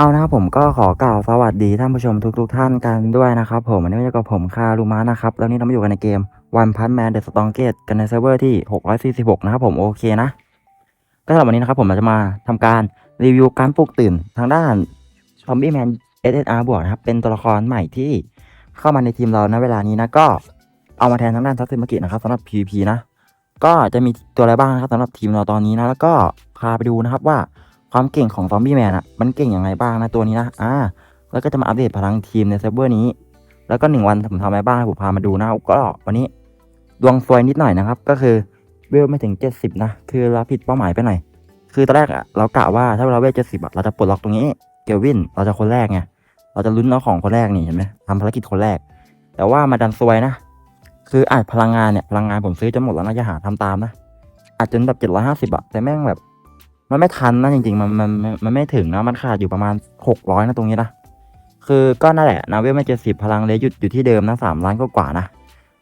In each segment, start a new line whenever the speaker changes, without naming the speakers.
เอานะครับผมก็ขอกล่าวสวัสดีท่านผู้ชมทุกๆทท่านกันด้วยนะครับผมวันนี้มาอยู่กับผมคารุมานะครับแล้วนี่เรามาอยู่กันในเกม One Punch Man The Strongest กันในเซิร์ฟเวอร์ที่ 646 นะครับผมโอเคนะ ก็สำหรับวันนี้นะครับผมเราจะมาทำการรีวิวการปลุกตื่นทางด้าน Zombie Man SSR บวกนะครับเป็นตัวละครใหม่ที่เข้ามาในทีมเราณเวลานี้นะก็เอามาแทนทางด้านทัศนมกินะครับสำหรับ PVP นะ ก็จะมีตัวอะไรบ้างนะครับสำหรับทีมเราตอนนี้นะแล้วก็พาไปดูนะครับว่า ความเก่งของซอมบี้แมนอะมันเก่งอย่างไรบ้างนะตัวนี้นะอ่าแล้วก็จะมาอัปเดตพลังทีมในเซิร์ฟเวอร์นี้ แล้วก็หนึ่งวันผมทำอะไรบ้างผมพามาดูนะก็วันนี้ดวงซวยนิดหน่อยนะครับ ก็คือเวลไม่ถึง 70 นะ คือเราผิดเป้าหมายไปหน่อย คือตอนแรกอะเรากะว่าถ้าเราเวล70อะเราจะปลดล็อกตรงนี้ เกลวินเราจะคนแรกไงเราจะลุ้นเอาของคนแรกนี่เห็นไหมทำภารกิจคนแรก แต่ว่ามาดันซวยนะ คืออาจพลังงานเนี่ยพลังงานผมซื้อจนหมดแล้วนะจะหาทำตามนะอาจจนแบบเจ็ดร้อยห้าสิบอะแต่แม่งแบบ มันไม่ทันนะจริงๆมันมันมันมันไม่ถึงนะมันขาดอยู่ประมาณหกร้อยนะตรงนี้นะคือก็นั่นแหละนะเวลไม่เจ็ดสิบพลังเลยหยุดอยู่ที่เดิมนะสามล้านก็กว่านะ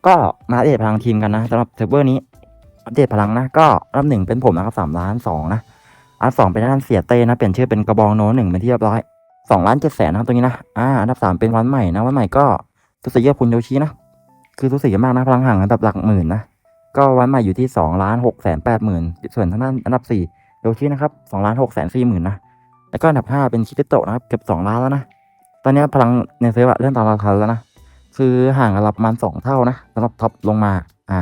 ก็มาอัปเดตพลังทีมกันนะสำหรับเซิร์ฟเวอร์นี้อัปเดตพลังนะก็อันดับหนึ่งเป็นผมนะครับสามล้านสองนะอันสองเป็นด้านเสียเต้นะเปลี่ยนชื่อเป็นกระบองโน้หนึ่งเป็นที่เรียบร้อยสองล้านเจ็ดแสนนะครับตรงนี้นะอ่าอันดับสามเป็นวันใหม่นะวันใหม่ก็ทุสิยอดคุณโยชินะคือทุกสิ่งมากนะพลังห่างอันดับหลักหมื่นนะก็วันใหม่อยู่ที่สองล้านหกแสนแปดหมื่นส่วนทางด้านอันดับสี่ โยชินะครับสองล้านหกแสนสี่หมื่นนะ แล้วก็อันดับห้าเป็นคิเตโตะนะครับ เกือบสองล้านแล้วนะ ตอนนี้พลังในเซิร์ฟอะเริ่มตามเราทันแล้วนะ คือห่างกันเราประมาณสองเท่านะสำหรับท็อปลงมา อ่า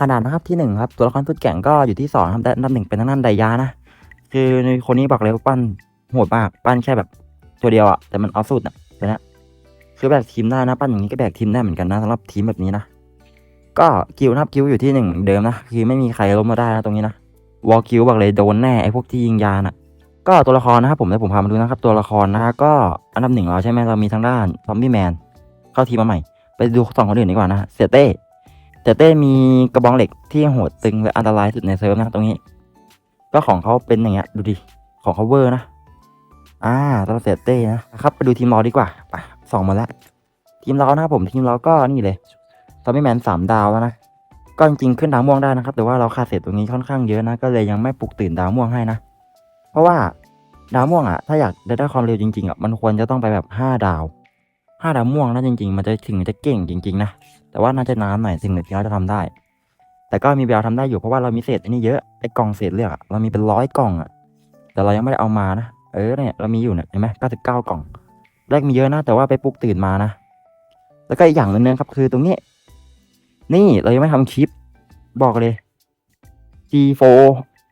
ขนาดนะครับที่หนึ่งครับตัวละครสุดแก่งก็อยู่ที่สองครับแต่อันดับหนึ่งเป็นทางด้านไดยานะ คือในคนนี้บอกเลยว่าปั้นโหดมาก ปั้นแค่แบบตัวเดียวอะแต่มันเอาสุดอะตัวเนี้คือแบกทีมได้นะ ปั้นอย่างนี้ก็แบกทีมได้เหมือนกันนะสำหรับทีมแบบนี้นะก็กิวนะครับกิวอยู่ที่หนึ่งเหมือนเดิมนะคือไม่มีใครล้มมาได้นะตรงนี้นะ วอลกิวบอกเลยโดนแน่ไอ้พวกที่ยิงยาน่ะ ก็ตัวละครนะครับผมเดี๋ยวผมพามาดูนะครับ ตัวละครนะฮะก็อันดับหนึ่งเราใช่ไหมเรามีทางด้านซอมบี้แมนเข้าทีมาใหม่ ไปดูสองคนอื่นดีกว่านะเสียเต้เสียเต้มีกระบองเหล็กที่โหดตึงและอันตรายสุดในเซิร์ฟนะตรงนี้ ก็ของเขาเป็นอย่างเงี้ยดูดิของเขาเวอร์นะอ่าตัวเสียเต้นะครับไปดูทีมเราดีกว่าไปสองมาแล้วทีมเรานะครับผมทีมเราก็นี่เลยซอมบี้แมนสามดาวแล้วนะ ก็จริงขึ้นดาวม่วงได้นะครับ แต่ว่าเราขาดเศษตรงนี้ค่อนข้างเยอะนะ ก็เลยยังไม่ปลุกตื่นดาวม่วงให้นะ เพราะว่าดาวม่วงอะ ถ้าอยากได้ได้ความเร็วจริงๆอะ มันควรจะต้องไปแบบห้าดาวห้าดาวม่วงนะจริง ๆ มันจะถึงจะเก่งจริงๆนะ แต่ว่าน่าจะนานหน่อยสิ่งหนึ่งที่เราจะทำได้ แต่ก็มีแววทำได้อยู่เพราะว่าเรามีเศษอันนี้เยอะ ไอ้กล่องเศษเลือกอะเรามีเป็นร้อยกล่องอะ แต่เรายังไม่ได้เอามานะ เออเนี่ยเรามีอยู่เนี่ยเห็นไหมเก้าสิบเก้ากล่อง แรกมีเยอะนะ แต่ว่าไปปลุกตื่นมานะ แล้วก็อีกอย่างหนึ่งนะครับคือตรงนี้ นี่เรายังไม่ทำคลิป บอกเลย G4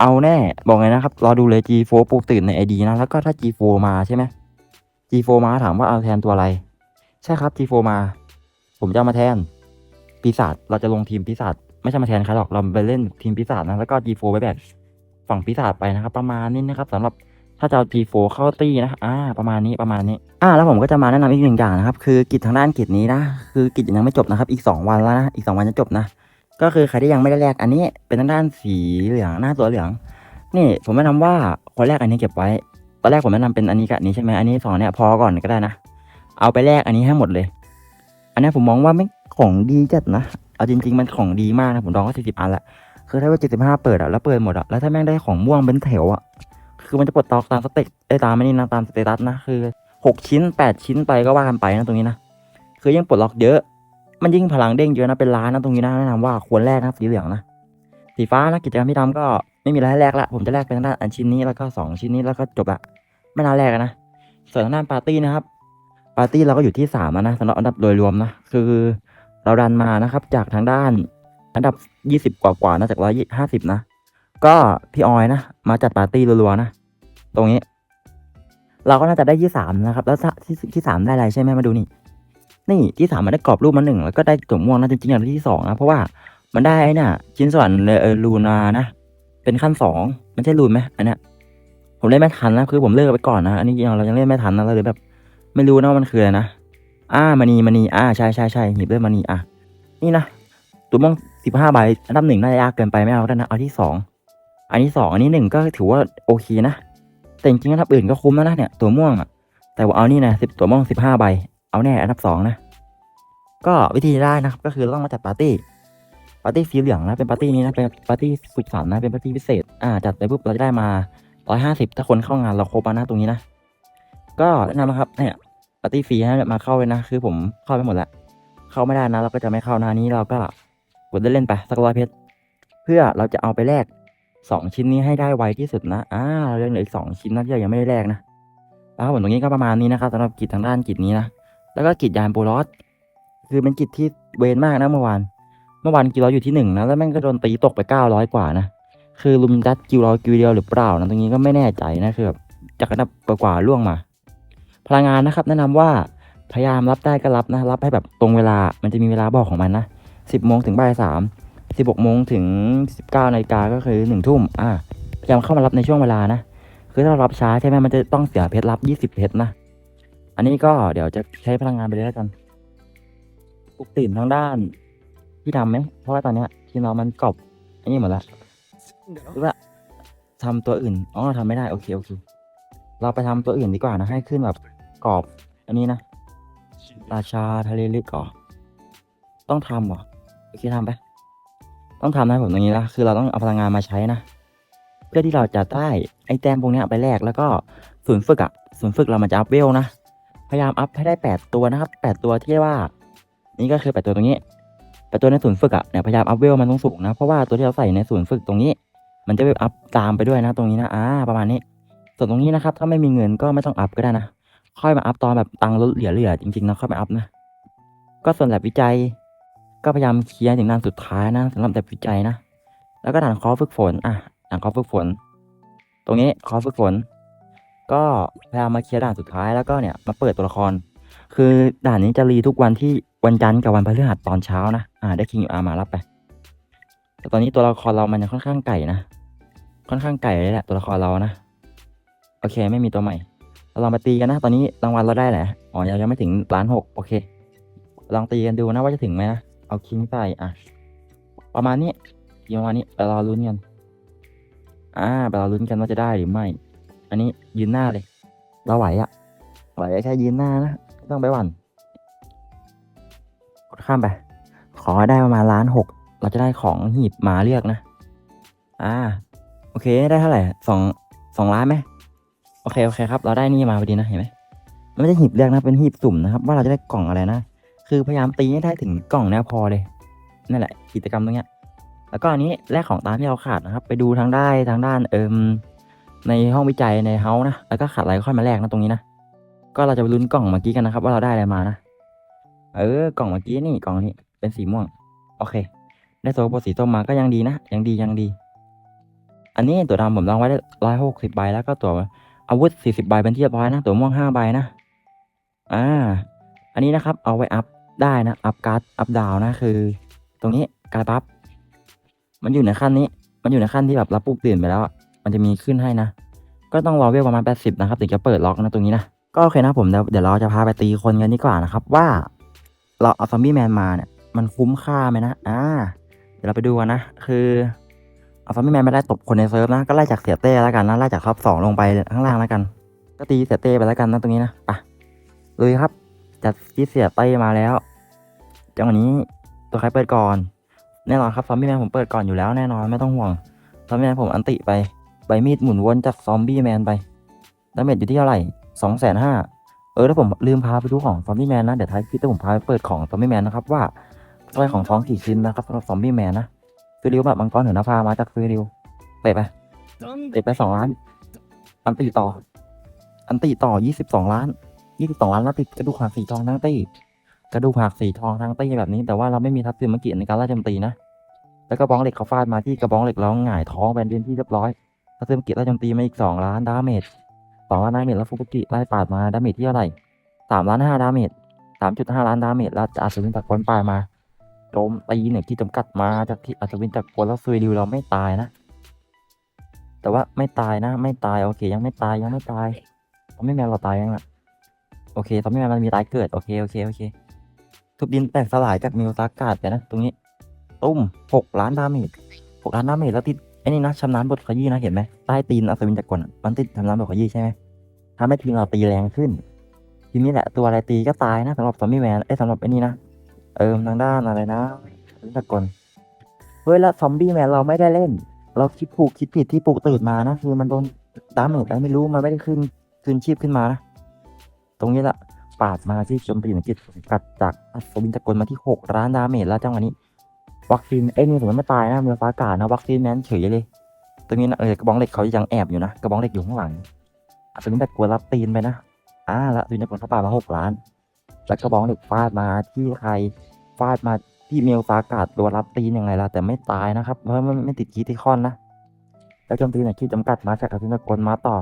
เอาแน่ บอกเลยนะครับ รอดูเลย G4 ปลุกตื่นใน ID นะ แล้วก็ถ้า G4 มาใช่ไหม G4 มาถามว่าเอาแทนตัวอะไร ใช่ครับ G4 มา ผมจะมาแทน ปีศาจ เราจะลงทีมปีศาจ ไม่ใช่มาแทนใครหรอก เราไปเล่นทีมปีศาจนะ แล้วก็ G4 ไปแบกฝั่งปีศาจไปนะครับ ประมาณนี้นะครับสำหรับ ถ้าจะเอา G4 เข้าตีนะอ่าประมาณนี้ประมาณนี้ อ่าแล้วผมก็จะมาแนะนำอีกหนึ่งอย่างนะครับ คือกิจทางด้านกิจนี้นะ คือกิจยังไม่จบนะครับ อีก 2 วันแล้วนะ อีก 2 วันจะจบนะ ก็คือใครที่ยังไม่ได้แลกอันนี้เป็นทางด้านสีเหลืองหน้าตัวเหลือง นี่ผมแนะนำว่าคนแรกอันนี้เก็บไว้ ตอนแรกผมแนะนำเป็นอันนี้กับอันนี้ใช่ไหมอันนี้สองเนี่ยพอก่อนก็ได้นะ เอาไปแลกอันนี้ให้หมดเลย อันนี้ผมมองว่าไม่ของดีจัดนะ เอาจริง ๆ มันของดีมากนะ ผมลองก็สี่สิบอันละ คือถ้าว่าเจ็ดสิบห้าเปิดอะแล้วเปิดหมดอะแล้วถ้าแม่งได้ของม่วงเป็นแถวอะ คือมันจะปลดตอกตามสเต็กไอ้ตามไม่นี่นะตามสเตตัสนะคือหกชิ้นแปดชิ้นไปก็ว่ากันไปนะตรงนี้นะคือยิ่งปลดล็อกเยอะ มันยิ่งพลังเด้งเยอะนะเป็นล้านนะตรงนี้นะแนะนำว่าควรแลกนะสีเหลืองนะสีฟ้านะกิจกรรมที่ทำก็ไม่มีอะไรให้แลกละผมจะแลกเป็นทางด้านอันชิ้นนี้แล้วก็สองชิ้นนี้แล้วก็จบละไม่น่าแลกอะนะส่วนทางด้านปาร์ตี้นะครับปาร์ตี้เราก็อยู่ที่สามนะสำหรับอันดับโดยรวมนะคือเราดันมานะครับ จากทางด้านอันดับยี่สิบกว่าๆนะจากร้อยห้าสิบนะ ก็พี่ออยนะ มาจัดปาร์ตี้รัวๆนะ ตรงนี้ เราก็น่าจะได้ที่สามนะครับ แล้วที่ที่สามได้อะไรใช่ไหมมาดูนี่ นี่ที่สามมันได้กรอบรูปมาหนึ่งแล้วก็ได้ตัวม่วงนะจริงๆอย่างที่สองนะเพราะว่ามันได้ไอ้เนี่ยชิ้นส่วนเออลูนานะ เป็นขั้นสองมันใช่ลูนไหมอันเนี้ยผมเล่นไม่ทันนะคือผมเลิกไปก่อนนะอันนี้ยังเรายังเล่นไม่ทันนะเราเลยแบบ ไม่รู้นะว่ามันคืออะไรนะอ่ามานีมานีอ่าใช่ใช่ใช่หีบเลือดมานีอะนี่นะตัวม่วงสิบห้าใบอันดับหนึ่งน่าจะยากเกินไปไม่เอาแล้วนะเอาที่สองอันนี้สองอันนี้หนึ่งก็ถือว่าโอเคนะ แต่จริงๆอันดับอื่นก็คุ้มแล้วนะเนี่ยตัวม่วงอะแต่ว่าเอานี่นะสิบตัวม่วงสิบห้าใบ เอาแน่อันดับสองนะ ก็วิธีได้นะครับก็คือเราต้องมาจัดปาร์ตี้ปาร์ตี้สีเหลืองนะเป็นปาร์ตี้นี้นะเป็นปาร์ตี้สุดสันนะเป็นปาร์ตี้พิเศษอ่าจัดไปปุ๊บเราจะได้มาร้อยห้าสิบถ้าคนเข้างานเราครบมานะตรงนี้นะก็แนะนำนะครับเนี่ยปาร์ตี้ฟรีให้มาเข้าเลยนะ คือผมเข้าไปหมดแล้ว เข้าไม่ได้นะ เราก็จะไม่เข้านะนี้เราก็กดเล่นๆไปสักร้อยเพชรเพื่อเราจะเอาไปแลก สองชิ้นนี้ให้ได้ไวที่สุดนะอ่าเราเหลืออีกสองชิ้นนะที่เรายังไม่ได้แลกนะแล้วผลตรงนี้ก็ประมาณนี้นะครับสำหรับกิจทางด้านกิจนี้นะแล้วก็กิจยานโปรลอสคือเป็นกิจที่เวนมากนะเมื่อวาน เมื่อวานกิลเราอยู่ที่หนึ่งนะแล้วแม่งก็โดนตีตกไปเก้าร้อยกว่านะคือลุมดัดกิลเรากิลเดียวหรือเปล่านะตรงนี้ก็ไม่แน่ใจนะคือแบบจากระดับกว่าล่วงมา พลังงานนะครับ แนะนำว่าพยายามรับได้ก็รับนะรับให้แบบตรงเวลามันจะมีเวลาบอกของมันนะสิบโมงถึงบ่ายสาม สิบโมงถึงสิบเก้านาฬิกาก็คือหนึ่งทุ่มอ่าพยายามเข้ามารับในช่วงเวลานะ คือถ้าเรารับช้าใช่ไหมมันจะต้องเสียเพชรรับยี่สิบเพชรนะ อันนี้ก็เดี๋ยวจะใช้พลังงานไปเลยแล้วกันปลุกตื่นทางด้านที่ทำไหม เพราะว่าตอนเนี้ยทีมเรามันกรอบอันนี้หมดล้วหรือว่าทำตัวอื่น อ๋อทำไม่ได้ โอเค โอเค เราไปทำตัวอื่นดีกว่านะ ให้ขึ้นแบบกรอบ อันนี้นะ ราชาทะเลลึกก่อต้องทำเหรอ โอเคทำไป ต้องทำนะผมตรงนี้ละคือเราต้องเอาพลังงานมาใช้นะ เพื่อที่เราจะได้ไอแต้มพวกนี้ไปแลกแล้วก็ศูนย์ฝึกอะศูนย์ฝึกเรามันจะอัพเวลนะ พยายามอัพให้ได้แปดตัวนะครับแปดตัวที่ว่า นี่ก็คือแปดตัวตรงนี้แปดตัวในศูนย์ฝึกอะเนี่ยพยายามอัพเวลมันต้องสูงนะ เพราะว่าตัวที่เราใส่ในศูนย์ฝึกตรงนี้ มันจะไปอัพตามไปด้วยนะ ตรงนี้นะอ่าประมาณนี้ ส่วนตรงนี้นะครับ ถ้าไม่มีเงินก็ไม่ต้องอัพก็ได้นะ ค่อยมาอัพตอนแบบตังค์ลดเหลือเหลือจริงๆนะค่อยมาอัพนะ ก็ส่วนแลบวิจัย ก็พยายามเคลียร์ถึงด่านสุดท้ายนะสำหรับแลบวิจัยนะ แล้วก็ด่านคอฝึกฝนอะด่านคอฝึกฝน ตรงนี้คอฝึกฝน ก็พยายามมาเคลียร์ด่านสุดท้ายแล้วก็เนี่ยมาเปิดตัวละคร คือด่านนี้จะรีทุกวันที่วันจันทร์กับวันพฤหัสตอนเช้านะอ่าได้คิงอยู่อามารับไปแต่ตอนนี้ตัวละครเรามันยังค่อนข้างไก่นะค่อนข้างไก่เลยแหละตัวละครเรานะโอเคไม่มีตัวใหม่เราลองมาตีกันนะ ตอนนี้รางวัลเราได้แหละอ๋อยังยังไม่ถึงล้านหกโอเค ลองตีกันดูนะว่าจะถึงไหมนะ เอาคิงใส่อะ ประมาณนี้ประมาณนี้ไปรอลุ้นกัน อ่าไปรอลุ้นกันว่าจะได้หรือไม่ อันนี้ยืนหน้าเลย เราไหวอะไหวแค่ยืนหน้านะไม่ต้องไปหวั่นกดข้ามไป ขอให้ได้ประมาณล้านหก เราจะได้ของหีบมาเรียกนะ อ่า โอเคได้เท่าไหร่สองสองล้านไหมโอเคโอเคครับ เราได้นี่มาพอดีนะเห็นไหมไม่ใช่หีบเรียกนะเป็นหีบสุ่มนะครับ ว่าเราจะได้กล่องอะไรนะ คือพยายามตีให้ได้ถึงกล่องแนวพอเลย นั่นแหละกิจกรรมตรงเนี้ย แล้วก็อันนี้แลกของตามที่เราขาดนะครับ ไปดูทางได้ทางด้านเอิมในห้องวิจัยในเฮาส์นะ แล้วก็ขาดอะไรก็ค่อยมาแลกนะตรงนี้นะ ก็เราจะไปลุ้นกล่องเมื่อกี้กันนะครับ ว่าเราได้อะไรมานะ เออกล่องเมื่อกี้นี่กล่องนี้เป็นสีม่วง โอเค ได้โซโปรสีส้มมาก็ยังดีนะ ยังดียังดี อันนี้ตัวดำผมลองไว้ได้ร้อยหกสิบใบแล้วก็ตัวอาวุธสี่สิบใบเป็นที่เรียบร้อยนะ ตัวม่วงห้าใบนะ อ่า อันนี้นะครับ เอาไว้อัพ ได้นะ อัพการ์ด อัพดาวนะ คือ ตรงนี้การ์ดบัฟมันอยู่ในขั้นนี้ มันอยู่ในขั้นที่แบบรับปุ๊บตื่นไปแล้ว มันจะมีขึ้นให้นะ ก็ต้องรอเวลประมาณ 80 นะครับถึงจะเปิดล็อกนะตรงนี้นะ ก็โอเคนะผมเดี๋ยวเดี๋ยวเราจะพาไปตีคนกันดีกว่านะครับ ว่า เราเอาซอมบี้แมนมาเนี่ย มันคุ้มค่าไหมนะ อ่า เดี๋ยวเราไปดูกันนะ คือเอาซอมบี้แมนไมาได้ตบคนในเซิร์ฟนะ ก็ไล่จากเสียเต้แล้วกันนะ ไล่จากท็อปสองลงไปข้างล่างแล้วกัน ก็ตีเสียเต้ไปแล้วกันนะตรงนี้นะไปเลยครับ จัดที่เสียเต้มาแล้ว จังหวะนี้ตัวใครเปิดก่อน แน่นอนครับซอมบี้แมนผมเปิดก่อนอยู่แล้วแน่นอนไม่ต้องห่วงซอมบี้แมนผมอันติไป ใบมีดหมุนวนจากซอมบี้แมนไปดาเมจอยู่ที่เท่าไหร่สองแสนห้าเออถ้าผมลืมพาไปดูของซอมบี้แมนนะ เดี๋ยวท้ายคลิปถ้าผมพาไปเปิดของซอมบี้แมนนะครับว่าสร้อยของท้องกี่ชิ้นนะครับสำหรับซอมบี้แมนนะซื้อริวแบบมังกรเหินนภามาจากซื้อริวเตะไปเตะไปสองล้าน อันติต่อ อันติต่อยี่สิบสองล้าน ยี่สิบสองล้านแล้วติดกระดูกหักสีทองทั้งตีกระดูกหักสีทองทั้งตีแบบนี้ แต่ว่าเราไม่มีทัพซิมเกียในการไล่โจมตีนะแล้วก็บ้องเหล็กเขาฟาดมาที่กระบองเหล็กแล้วหงายท้องเป็นที่เรียบร้อยทัพซิมเกียไล่โจมตีมาอีกสองล้านดาเมจสองล้านดาเมจแล้วฟุกุกิไล่ปาดมาดาเมจที่เท่าไหร่สามล้านห้าดาเมจสามจุดห้าล้านดาเมจแล้วอัศวินตะกอนปลายมาโจมตีเนี่ยที่จำกัดมาจากที่อัศวินตะกอนแล้วซุยดิวเราไม่ตายนะแต่ว่าไม่ตายนะ ไม่ตายโอเค ยังไม่ตายยังไม่ตายเขาไม่แมนเราตายยังล่ะ โอเคเขาไม่แมนมันมีตายเกิด โอเคโอเคโอเค ทุบดินแตกสลายจากมิวซากาดไปนะ ตรงนี้ ตุ้มหกล้านดาเมจหกล้านดาเมจแล้วติดไอ้นี่นะชำนาญบทขยี้นะเห็นไหมใต้ตีนอัศวินจักรกลอะมันติดชำนาญบทขยี้ใช่ไหมทำให้ทีมเราตีแรงขึ้น ทีนี้แหละตัวอะไรตีก็ตายนะสำหรับซอมบี้แมนเอ้ยสำหรับไอ้นี่นะเออทางด้านอะไรนะอัศวินจักรกลเฮ้ยแล้วซอมบี้แมนเราไม่ได้เล่น เราคิดผูกคิดผิดที่ปลุกตื่นมานะคือมันโดนดาเมจอะไรไม่รู้มันไม่ได้ขึ้นขึ้นชีพขึ้นมานะ ตรงนี้ละปาดมาที่จมตีนึ่งกิจกัดจากอัศวินตะกลมาที่หกล้านดาเมจแล้วจังหวะนี้ วัคซีนเอ้ยนี่ผมไม่ตายนะมือฟ้าอากาศนะวัคซีนแมนเฉยเลย ตรงนี้นะเออกระบองเหล็กเขายังแอบอยู่นะกระบองเหล็กอยู่ข้างหลังอัศวินตะกลรับตีนไปนะอ่าแล้วอัศวินตะกลเขาปาดมาหกล้าน แล้วกระบองเหล็กฟาดมาที่ใครฟาดมาที่เมลฟ้าอากาศตัวรับตีนยังไงล่ะแต่ไม่ตายนะครับเพราะมันไม่ติดคีติคอนนะแล้วจมตีเนี่ยขีดจำกัดมาจากอัศวินตะกลมาต่อ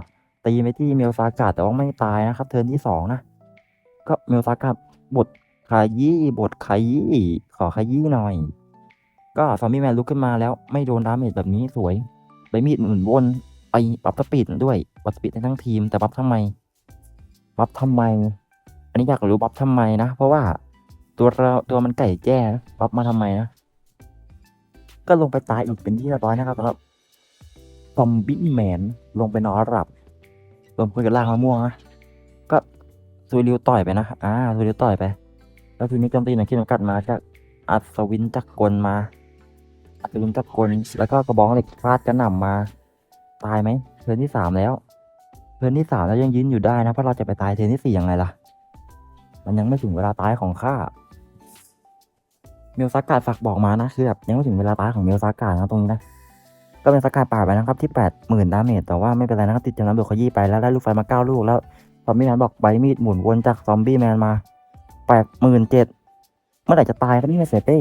ตีไปที่เมลฟากาแต่ว่าไม่ตายนะครับ เทิร์นที่สองนะ ก็เมลฟาอากาบทขยี้บทขยี้ขอขยี้หน่อย ก็ซอมบี้แมนลุกขึ้นมาแล้วไม่โดนดาเมจแบบนี้สวยใบมีดหมุนวนไปปรับสปีดด้วยปรับสปีดในทั้งทีมแต่ปรับทำไมปรับทำไม อันนี้อยากรู้ปรับทำไมนะ เพราะว่าตัวเราตัวมันไก่แจ้ปรับมาทำไมนะก็ลงไปตายอีกเป็นที่เรียบร้อยนะครับสำหรับซอมบี้แมนลงไปนอนหลับ รวมคุยกับล่างมะม่วงนะก็ซูริวต่อยไปนะอ่าซูริวต่อยไป แล้วทีนี้โจมตีหนังที่มันกัดมาจากอัศวินจักรกลมาอัศวินจักรกลแล้วก็กระบองเหล็กฟาดกระหน่ำมา ตายไหมเทิร์นที่สามแล้วเทิร์นที่สามแล้วยังยืนอยู่ได้นะเพราะเราจะไปตายเทิร์นที่สี่ยังไงล่ะ มันยังไม่ถึงเวลาตายของข้าเมลซากาฝากบอกมานะคือแบบยังไม่ถึงเวลาตายของเมลซากานะตรงนี้นะ ก็เป็นสกัดป่าไปนะครับที่แปดหมื่นดาเมจแต่ว่าไม่เป็นไรนะครับติดจำนวนบวกขยี้ไปแล้วได้ลูกไฟมาเก้าลูกแล้วซอมบี้แมนบอกใบมีดหมุนวนจากซอมบี้แมนมาแปดหมื่นเจ็ดเมื่อไหร่จะตายครับนี่เซเป้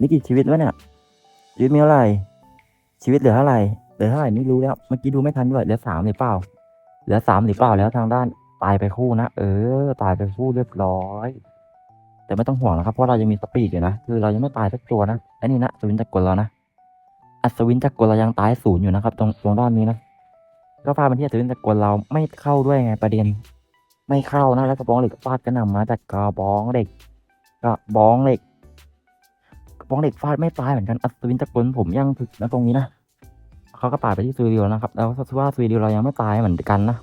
นี่กี่ชีวิตวะเนี่ยชีวิตมีเท่าไหร่ชีวิตเหลือเท่าไหร่เหลือเท่าไหร่ไม่รู้แล้วเมื่อกี้ดูไม่ทันด้วยเหลือสามหรือเปล่า เหลือสามหรือเปล่าแล้วทางด้านตายไปคู่นะเออ ตายไปคู่เรียบร้อย แต่ไม่ต้องห่วงนะครับเพราะเรายังมีสปีดอยู่นะคือเรายังไม่ตายสักตัวนะไอ้นี่นะสวินตะกลเรานะ อัศวินจักรกลเรายังตายศูนย์อยู่นะครับ ตรงตรงด้านนี้นะก็ฟาดมาที่อัศวินจักรกลเราไม่เข้าด้วยไงประเด็น ไม่เข้านะแล้วกระบองเหล็กฟาดกระหน่ำมาจากกระบองเหล็กกระบองเหล็กกระบองเหล็กฟาดไม่ตายเหมือนกันอัศวินจักรกลผมยังถึกนะตรงนี้นะเขาก็ปาดไปที่ซูริวนะครับแล้วว่าซูริวเรายังไม่ตายเหมือนกันนะ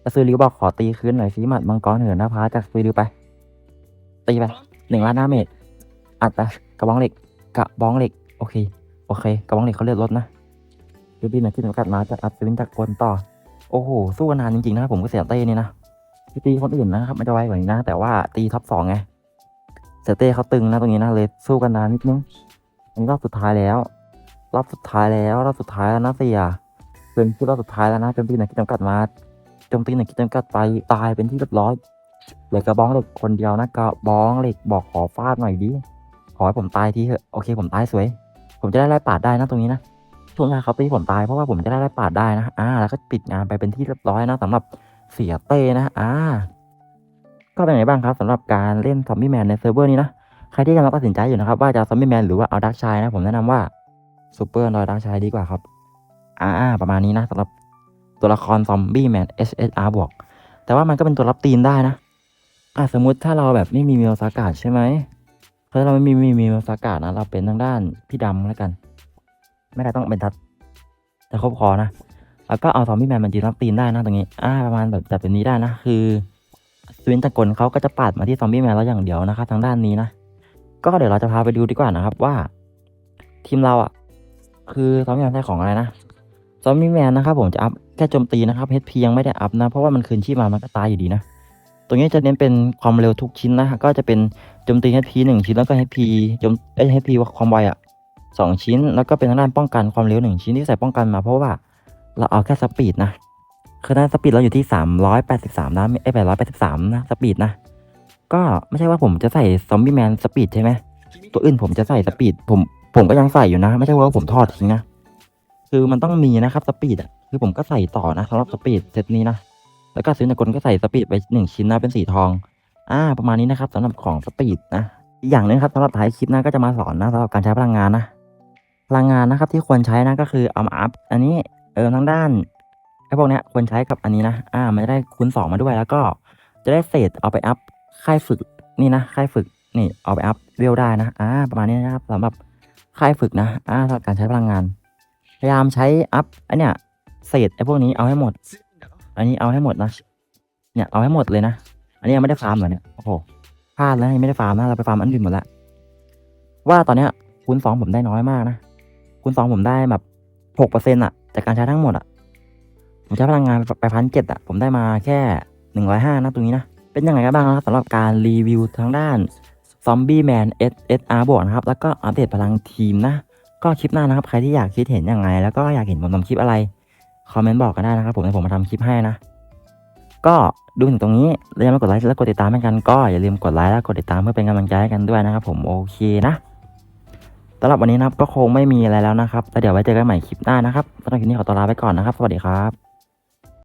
แต่ซูริวบอกขอตีคืนหน่อยสิหมัดมังกรเหินหน้าพาจากซูริวไป ตีไปหนึ่งล้านหน้าเมตรอัดไปกระบองเหล็กกระบองเหล็ก โอเค อเคกระบองเหล็กเขาเลือดลดนะดูบีนะที่สำคัญมาจากอัศวินจากกลต่อ โอ้โห สู้กันนานจริงๆนะผมก็เสียเต้นี่นะที่ตีคนอื่นนะครับไม่จะไวกว่านี้นะ แต่ว่าตีท็อปสองไงเสียเต้เขาตึงนะตรงนี้นะเลยสู้กันนานนิดนึงอันนี้รอบสุดท้ายแล้ว รอบสุดท้ายแล้วรอบสุดท้ายแล้วนะเสียเป็นที่รอบสุดท้ายแล้วนะโจมตีหนักที่จำกัดมาจมตีหนักที่จำกัดไปตายเป็นที่เรียบร้อยเหลือกระบองเหล็กคนเดียวนะกระบองเหล็กบอกขอฟาดหน่อยดิขอให้ผมตายทีเถอะโอเคผมตายสวย ผมจะได้ไล่ปาดได้นะตรงนี้นะช่วงแรกเขาตีผมตายเพราะว่าผมจะได้ไล่ปาดได้นะอ่าแล้วก็ปิดงานไปเป็นที่เรียบร้อยนะสำหรับเสียเต้นะอ่าก็เป็นไงบ้างครับสำหรับการเล่นซอมบี้แมนในเซิร์ฟเวอร์นี้นะใครที่กำลังตัดสินใจอยู่นะครับว่าจะซอมบี้แมนหรือว่าเอาดักชายนะผมแนะนำว่าซูเปอร์นอยดักชายดีกว่าครับอ่าประมาณนี้นะสำหรับตัวละครซอมบี้แมน SSR บวกแต่ว่ามันก็เป็นตัวรับตีนได้นะอ่าสมมุติถ้าเราแบบไม่มีมิโอซากาใช่ไหม ถ้าเราไม่มีมีมีสากาศนะ เราเป็นทางด้านพี่ดำแล้วกัน ไม่ได้ต้องเป็นทัดแต่ครบคอนะแล้วก็เอาซอมบี้แมนมันยืนรับตีนได้นะตรงนี้อ่าประมาณแบบแบบนี้ได้นะ คือสวินตะกลเขาก็จะปาดมาที่ซอมบี้แมนแล้วอย่างเดียวนะครับทางด้านนี้นะก็เดี๋ยวเราจะพาไปดูดีกว่านะครับว่า ทีมเราอะ คือซอมบี้แมนใช้ของอะไรนะซอมบี้แมนนะครับผมจะอัพแค่โจมตีนะครับ HP ยังไม่ได้อัพนะ เพราะว่ามันคืนชีพมามันก็ตายอยู่ดีนะ ตรงนี้จะเน้นเป็นความเร็วทุกชิ้นนะก็จะเป็นโจมตี HP หนึ่งชิ้นแล้วก็ HP โจมเอ้ย HP ความไวอะสองชิ้น แล้วก็เป็นทางด้านป้องกันความเร็วหนึ่งชิ้นที่ใส่ป้องกันมาเพราะว่าเราเอาแค่สปีดนะคือด้านสปีดเราอยู่ที่สามร้อยแปดสิบสามนะไอ้แปดร้อยแปดสิบสามนะสปีดนะก็ไม่ใช่ว่าผมจะใส่ซอมบี้แมนสปีดใช่ไหมตัวอื่นผมจะใส่สปีดผมผมก็ยังใส่อยู่นะ ไม่ใช่ว่าผมทอดทิ้งนะคือมันต้องมีนะครับสปีดอะคือผมก็ใส่ต่อนะสำหรับสปีดเซตนี้นะ แล้วก็ซื้อนกลก็ใส่สปีดไปหนึ่งชิ้นนะเป็นสีทอง อ่า ประมาณนี้นะครับสำหรับของสปีดนะอีกอย่างนึงครับสำหรับท้ายคลิปนะก็จะมาสอนนะสำหรับการใช้พลังงานนะพลังงานนะครับที่ควรใช้นะก็คือเอามาอัพอันนี้เออทางด้านไอ้พวกเนี้ยควรใช้กับอันนี้นะอ่ามันจะได้คูณสองมาด้วยแล้วก็จะได้เศษเอาไปอัพค่ายฝึกนี่นะค่ายฝึกนี่เอาไปอัพเวได้นะอ่าประมาณนี้นะครับสำหรับค่ายฝึกนะอ่าสำหรับการใช้พลังงาน พยายามใช้อัพอันเนี้ยเศษไอ้พวกนี้เอาให้หมด อันนี้เอาให้หมดนะ เนี่ยเอาให้หมดเลยนะ อันนี้ยังไม่ได้ฟาร์มเหรอเนี่ย โอ้โห พลาดแล้วยังไม่ได้ฟาร์มนะเราไปฟาร์มอันอื่นหมดล้วว่าตอนเนี้ยคูณสองผมได้น้อยมากนะ คูณสองผมได้แบบหกเปอร์เซ็นต์อะจากการใช้ทั้งหมดอะผมใช้พลังงานไปพันเจ็ดอะผมได้มาแค่หนึ่งร้อยห้านะตรงนี้นะ เป็นยังไงกันบ้างนะครับสำหรับการรีวิวทางด้าน Zombie Man SSR บวกนะครับ แล้วก็อัปเดตพลังทีมนะ ก็คลิปหน้านะครับ ใครที่อยากคิดเห็นยังไง แล้วก็อยากเห็นผมทำคลิปอะไร คอมเมนต์บอกกันได้นะครับผมให้ผมมาทำคลิปให้นะ ก็ดูถึงตรงนี้แล้วยังไม่กดไลค์และกดติดตามให้กันก็อย่าลืมกดไลค์และกดติดตามเพื่อเป็นกำลังใจให้กันด้วยนะครับ ผมโอเคนะสำหรับวันนี้นะครับก็คงไม่มีอะไรแล้วนะครับแล้วเดี๋ยวไว้เจอกันใหม่คลิปหน้านะครับสำหรับคลิปนี้ขอตัวลาไปก่อนนะครับ สวัสดีครับ